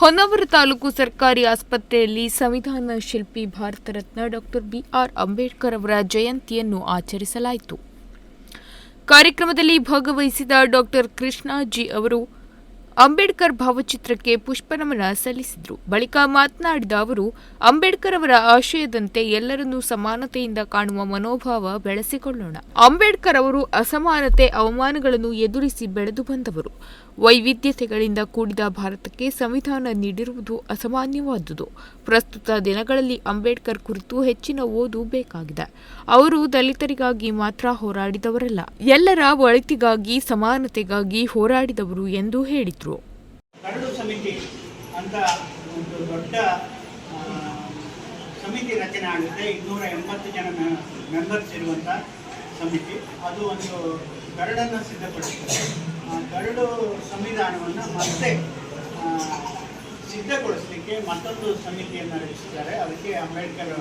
ಹೊನ್ನಾವರ ತಾಲೂಕು ಸರ್ಕಾರಿ ಆಸ್ಪತ್ರೆಯಲ್ಲಿ ಸಂವಿಧಾನ ಶಿಲ್ಪಿ Bharat Ratna doctor B R Ambedkar ಅವರ ಜಯಂತಿಯನ್ನು ಆಚರಿಸಲಾಯಿತು. ಕಾರ್ಯಕ್ರಮದಲ್ಲಿ ಭಾಗವಹಿಸಿದ ಡಾಕ್ಟರ್ ಕೃಷ್ಣ ಜಿ ಅವರು ಅಂಬೇಡ್ಕರ್ ಭಾವಚಿತ್ರಕ್ಕೆ ಪುಷ್ಪನಮನ ಸಲ್ಲಿಸಿದರು. ಬಳಿಕ ಮಾತನಾಡಿದ ಅವರು, ಅಂಬೇಡ್ಕರ್ ಅವರ ಆಶಯದಂತೆ ಎಲ್ಲರನ್ನೂ ಸಮಾನತೆಯಿಂದ ಕಾಣುವ ಮನೋಭಾವ ಬೆಳೆಸಿಕೊಳ್ಳೋಣ. ಅಂಬೇಡ್ಕರ್ ಅವರು ಅಸಮಾನತೆ, ಅವಮಾನಗಳನ್ನು ಎದುರಿಸಿ ಬೆಳೆದು ಬಂದವರು. ವೈವಿಧ್ಯತೆಗಳಿಂದ ಕೂಡಿದ ಭಾರತಕ್ಕೆ ಸಂವಿಧಾನ ನೀಡಿರುವುದು ಅಸಾಮಾನ್ಯವಾದುದು. ಪ್ರಸ್ತುತ ದಿನಗಳಲ್ಲಿ ಅಂಬೇಡ್ಕರ್ ಕುರಿತು ಹೆಚ್ಚಿನ ಓದು ಬೇಕಾಗಿದೆ. ಅವರು ದಲಿತರಿಗಾಗಿ ಮಾತ್ರ ಹೋರಾಡಿದವರಲ್ಲ, ಎಲ್ಲರ ಒಳಿತಿಗಾಗಿ, ಸಮಾನತೆಗಾಗಿ ಹೋರಾಡಿದವರು ಎಂದು ಹೇಳಿದರು. ಅಂತ ಒಂದು ದೊಡ್ಡ ಸಮಿತಿ ರಚನೆ ಆಗುತ್ತೆ. ಇನ್ನೂರ ಎಂಬತ್ತು ಜನ ಮೆಂಬರ್ಸ್ ಇರುವಂಥ ಸಮಿತಿ. ಅದು ಒಂದು ಗರಡನ್ನು ಸಿದ್ಧಪಡಿಸುತ್ತೆ. ಆ ಕರಡು ಸಂವಿಧಾನವನ್ನು ಮತ್ತೆ ಸಿದ್ಧಗೊಳಿಸಲಿಕ್ಕೆ ಮತ್ತೊಂದು ಸಮಿತಿಯನ್ನು ರಚಿಸಿದ್ದಾರೆ. ಅದಕ್ಕೆ ಅಂಬೇಡ್ಕರ್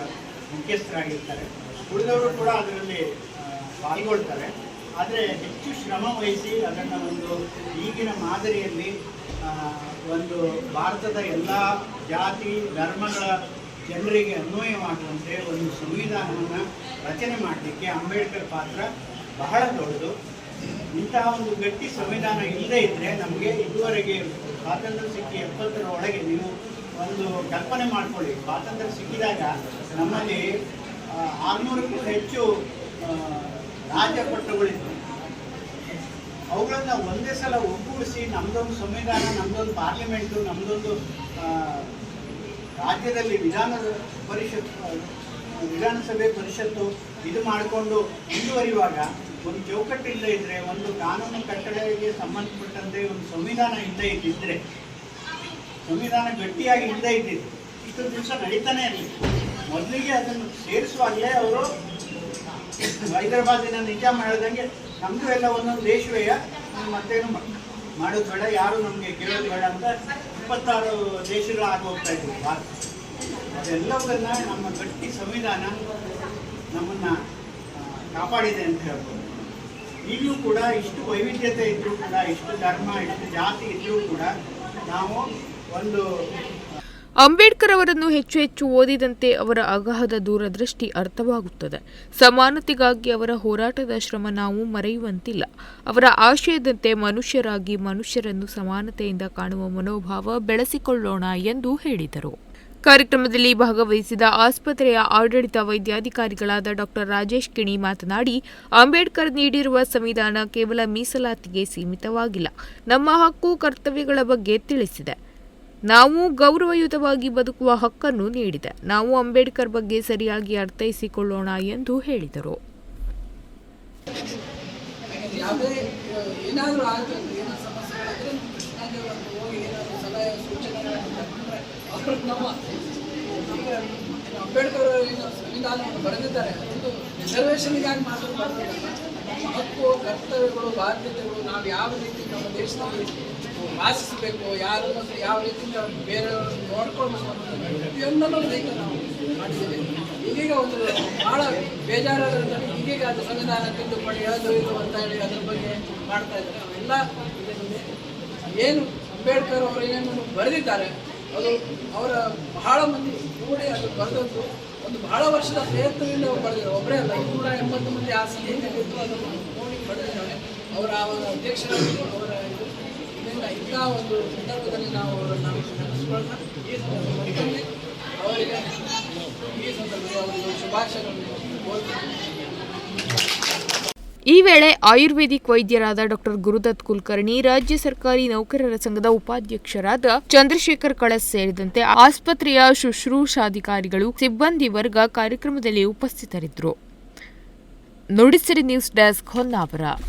ಮುಖ್ಯಸ್ಥರಾಗಿರ್ತಾರೆ. ಉಳಿದವರು ಕೂಡ ಅದರಲ್ಲಿ ಪಾಲ್ಗೊಳ್ತಾರೆ. ಆದರೆ ಹೆಚ್ಚು ಶ್ರಮ ವಹಿಸಿ ಅದನ್ನು ಒಂದು ಈಗಿನ ಮಾದರಿಯಲ್ಲಿ ಒಂದು ಭಾರತದ ಎಲ್ಲ ಜಾತಿ, ಧರ್ಮಗಳ ಜನರಿಗೆ ಅನ್ವಯವಾಗುವಂತೆ ಒಂದು ಸಂವಿಧಾನವನ್ನು ರಚನೆ ಮಾಡಲಿಕ್ಕೆ ಅಂಬೇಡ್ಕರ್ ಪಾತ್ರ ಬಹಳ ದೊಡ್ಡದು. ಇಂತಹ ಒಂದು ಗಟ್ಟಿ ಸಂವಿಧಾನ ಇಲ್ಲದೇ ಇದ್ದರೆ ನಮಗೆ ಇದುವರೆಗೆ ಸ್ವಾತಂತ್ರ್ಯ ಸಿಕ್ಕಿ ಎಪ್ಪತ್ತರ ಒಳಗೆ ನೀವು ಒಂದು ಕಲ್ಪನೆ ಮಾಡಿಕೊಳ್ಳಿ. ಸ್ವಾತಂತ್ರ್ಯ ಸಿಕ್ಕಿದಾಗ ನಮ್ಮಲ್ಲಿ ಆರುನೂರಕ್ಕೂ ಹೆಚ್ಚು ರಾಜ್ಯ ಪಟ್ಟಗಳಿತ್ತು ಅವುಗಳನ್ನ ಒಂದೇ ಸಲ ಒಗ್ಗೂಡಿಸಿ, ನಮ್ದೊಂದು ಸಂವಿಧಾನ, ನಮ್ದೊಂದು ಪಾರ್ಲಿಮೆಂಟು, ನಮ್ದೊಂದು ರಾಜ್ಯದಲ್ಲಿ ವಿಧಾನ ಪರಿಷತ್ ವಿಧಾನಸಭೆ ಪರಿಷತ್ತು ಇದು ಮಾಡಿಕೊಂಡು ಮುಂದುವರಿಯುವಾಗ ಒಂದು ಚೌಕಟ್ಟು ಇಲ್ಲದೆ ಇದ್ದರೆ ಒಂದು ಕಾನೂನು ಕಟ್ಟಳೆಗೆ ಸಂಬಂಧಪಟ್ಟಂತೆ ಒಂದು ಸಂವಿಧಾನ ಇಲ್ಲದೆ ಇದ್ದಿದ್ರೆ, ಸಂವಿಧಾನ ಗಟ್ಟಿಯಾಗಿ ಇಲ್ಲದೆ ಇದ್ದಿದ್ದು ಇಷ್ಟು ದಿವಸ ನಡೀತಾನೆ ಇರಲಿ. ಮೊದಲಿಗೆ ಅದನ್ನು ಸೇರಿಸುವಾಗಲೇ ಅವರು ಹೈದರಾಬಾದಿನ ನಿಜಾಮ ಹೇಳ್ದಂಗೆ ನಮ್ಮದು ಎಲ್ಲ ಒಂದೊಂದು ದೇಶವೇ ಮತ್ತೇನು ಮಾಡೋದು ಬೇಡ, ಯಾರು ನಮಗೆ ಕೇಳೋದು ಬೇಡ ಅಂತ ಇಪ್ಪತ್ತಾರು ದೇಶಗಳು ಆಗೋಗ್ತಾ ಇದ್ವು, ಭಾರತ. ಅದೆಲ್ಲವನ್ನ ನಮ್ಮ ಗಟ್ಟಿ ಸಂವಿಧಾನ ನಮ್ಮನ್ನ ಕಾಪಾಡಿದೆ ಅಂತ ಹೇಳ್ಬೋದು. ಈಗಲೂ ಕೂಡ ಇಷ್ಟು ವೈವಿಧ್ಯತೆ ಇದ್ರೂ ಕೂಡ, ಇಷ್ಟು ಧರ್ಮ, ಇಷ್ಟು ಜಾತಿ ಇದ್ರೂ ಕೂಡ ನಾವು ಒಂದು ಅಂಬೇಡ್ಕರ್ ಅವರನ್ನು ಹೆಚ್ಚು ಹೆಚ್ಚು ಓದಿದಂತೆ ಅವರ ಅಗಹದ ದೂರದೃಷ್ಟಿ ಅರ್ಥವಾಗುತ್ತದೆ. ಸಮಾನತೆಗಾಗಿ ಅವರ ಹೋರಾಟದ ಶ್ರಮ ನಾವು ಮರೆಯುವಂತಿಲ್ಲ. ಅವರ ಆಶಯದಂತೆ ಮನುಷ್ಯರಾಗಿ ಮನುಷ್ಯರನ್ನು ಸಮಾನತೆಯಿಂದ ಕಾಣುವ ಮನೋಭಾವ ಬೆಳೆಸಿಕೊಳ್ಳೋಣ ಎಂದು ಹೇಳಿದರು. ಕಾರ್ಯಕ್ರಮದಲ್ಲಿ ಭಾಗವಹಿಸಿದ ಆಸ್ಪತ್ರೆಯ ಆಡಳಿತ ವೈದ್ಯಾಧಿಕಾರಿಗಳಾದ ಡಾಕ್ಟರ್ ರಾಜೇಶ್ ಕಿಣಿ ಮಾತನಾಡಿ, ಅಂಬೇಡ್ಕರ್ ನೀಡಿರುವ ಸಂವಿಧಾನ ಕೇವಲ ಮೀಸಲಾತಿಗೆ ಸೀಮಿತವಾಗಿಲ್ಲ. ನಮ್ಮ ಹಕ್ಕು, ಕರ್ತವ್ಯಗಳ ಬಗ್ಗೆ ತಿಳಿಸಿದೆ. ನಾವು ಗೌರವಯುತವಾಗಿ ಬದುಕುವ ಹಕ್ಕನ್ನು ನೀಡಿದೆ. ನಾವು ಅಂಬೇಡ್ಕರ್ ಬಗ್ಗೆ ಸರಿಯಾಗಿ ಅರ್ಥೈಸಿಕೊಳ್ಳೋಣ ಎಂದು ಹೇಳಿದರು. ಅಂಬೇಡ್ಕರ್ ಬರೆದಿದ್ದಾರೆ. ಒಂದು ರಿಸರ್ವೇಷನ್ಗಾಗಿ ಮಾತ್ರ ಹಕ್ಕು ಕರ್ತವ್ಯಗಳು, ಬಾಧ್ಯತೆಗಳು ನಾವು ಯಾವ ರೀತಿ ನಮ್ಮ ದೇಶದಲ್ಲಿ ವಾಸಿಸಬೇಕು ಮತ್ತು ಯಾವ ರೀತಿಯಿಂದ ಬೇರೆಯವರನ್ನು ನೋಡ್ಕೊಳ್ಬೇಕು ಪ್ರತಿಯೊಂದನ್ನು ರೈತ ನಾವು ಮಾಡಿದ್ದೇವೆ. ಈಗೀಗ ಒಂದು ಭಾಳ ಬೇಜಾರಾದ್ರಿಂದ ಈಗೀಗ ಅದು ಸಂವಿಧಾನ ತಿದ್ದುಪಡಿ ಅದು ಇದು ಅಂತ ಹೇಳಿ ಅದ್ರ ಬಗ್ಗೆ ಮಾಡ್ತಾ ಇದ್ದಾರೆ. ಅವೆಲ್ಲ ಏನು ಅಂಬೇಡ್ಕರ್ ಅವರು ಏನೇನು ಬರೆದಿದ್ದಾರೆ, ಅದು ಅವರ ಬಹಳ ಮಂದಿ ಕೂಡಿ ಅದು ಬರೆದದ್ದು ಒಂದು ಬಹಳ ವರ್ಷದ ಪ್ರಯತ್ನದಿಂದ ಬರೆದಿದ್ದಾರೆ ಒಬ್ಬರೇ ಅಲ್ಲ, ಇನ್ನೂರ ಎಂಬತ್ತು ಮಂದಿ ಆ ಸಮಿತಿಯಲ್ಲಿದ್ದು ಅದನ್ನು ನೋಡಿ ಪಡೆದಿದ್ದಾರೆ. ಅವರ ಒಂದು ಅಧ್ಯಕ್ಷರಾಗಿದ್ದು ಅವರ ಇದು ಇದರಿಂದ ಇಂಥ ಒಂದು ಸಂದರ್ಭದಲ್ಲಿ ನಾವು ಅವರನ್ನು ನೆನೆಸ್ಕೊಳ್ಳೋಣ ಈ ಸಂದರ್ಭದಲ್ಲಿ ಅವರಿಗೆ ಈ ಸಂದರ್ಭದಲ್ಲಿ ಅವರಿಗೆ ಶುಭಾಶಯಗಳನ್ನು ಕೋರ್ತೀನಿ ಈ ವೇಳೆ ಆಯುರ್ವೇದಿಕ್ ವೈದ್ಯರಾದ ಡಾಕ್ಟರ್ ಗುರುದತ್ ಕುಲಕರ್ಣಿ, ರಾಜ್ಯ ಸರ್ಕಾರಿ ನೌಕರರ ಸಂಘದ ಉಪಾಧ್ಯಕ್ಷರಾದ ಚಂದ್ರಶೇಖರ್ ಕಳಸ್ ಸೇರಿದಂತೆ ಆಸ್ಪತ್ರೆಯ ಶುಶ್ರೂಷಾಧಿಕಾರಿಗಳು, ಸಿಬ್ಬಂದಿ ವರ್ಗ ಕಾರ್ಯಕ್ರಮದಲ್ಲಿ ಉಪಸ್ಥಿತರಿದ್ದರು. Nudisiri news desk Honnavar.